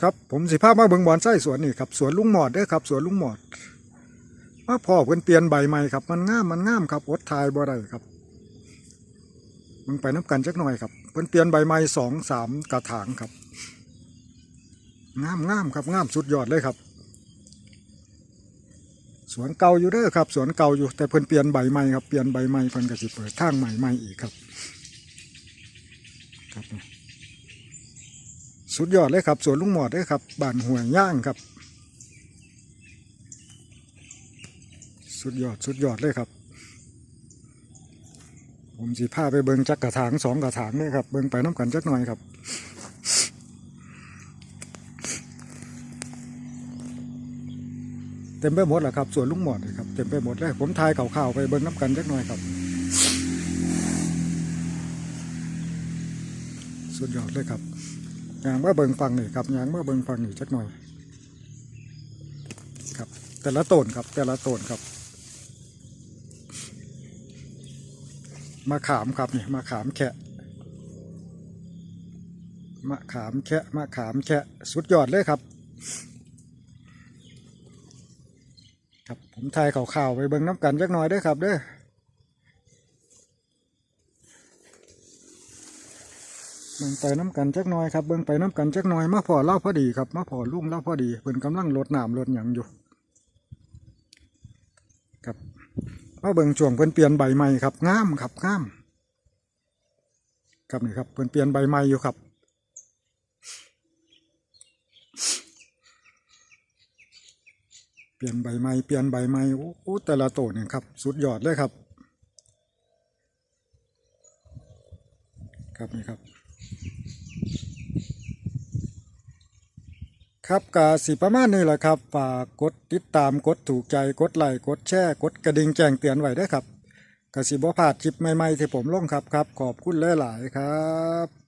ครับผมสิพาพมาเบิ่งบอนไส้สวนนี่ครับสวนลุงหมอดเด้อครับสวนลุงหมอดมาพ่อเพิ่นเปลี่ยนใบใหม่ครับมันงามมันงามครับอดทายบ่ได้ครับมึงไปน้ำกันจักหน่อยครับเพิ่นเปลี่ยนใบใหม่สองสามกระถางครับงามงามครับงามสุดยอดเลยครับ สวนเก่าอยู่เด้อครับ สวนเก่าอยู่แต่เพิ่นเปลี่ยนใบใหม่ครับเปลี่ยนใบใหม่เพิ่นก็สิเปิดทางใหม่ใหม่อีกครับครับ สุดยอดเลยครับสวนลุงหมอดเลยครับบ้านห้วยย่างครับ สุดยอดสุดยอดเลยครับ ผมสิพาไปเบิงจักกระถางสองกระถางเลยครับเบิงไปน้ำกันจักหน่อยครับเต็มไปหมดแหละครับสวนลุงหมอดเลยครับเต็มไปหมดเลยผมทายข่าวๆไปเบิงน้ำกันจักหน่อยครับ สุดยอดเลยครับ ยางเมื่อเบิงฟังนี่ครับยางเมื่อเบิงฟังนี่จักหน่อย ครับ แต่ละต้นครับ แต่ละต้นครับมะขามครับนี่มะขามแคะมะขามแคะมะขามแคะสุดยอดเลยครับ ครับผมทายข่าวๆไปเบิ่งน้ำกันจักหน่อยด้อครับเด้อ เบิ่งไปน้ำกันจักหน่อยครับเบิ่งไปน้ำกันจักหน่อยมาพอเล่าพอดีครับมาพอลุ่งเล่าพอดีเพิ่นกำลังลดน้ำลดหยังอยู่ครับมาเบิ่งช่วงเพิ่นเปลี่ยนใบใหม่ครับงามครับงามครับนี่ครับเพิ่นเปลี่ยนใบใหม่อยู่ครับเปลี่ยนใบไม้เปลี่ยนใบไม้โอ้โหแต่ละต้นเนี่ยครับ สุดยอดเลยครับ ครับนี่ครับ ครับกาสิประมาณนี้แหละครับฝากกดติดตามกดถูกใจกดไลค์กดแชร์กดกระดิ่งแจ้งเตือนไว้ด้วยครับกสิบ่พลาดคลิปใหม่ๆที่ผมลงครับครับ ขอบคุณหลายๆครับ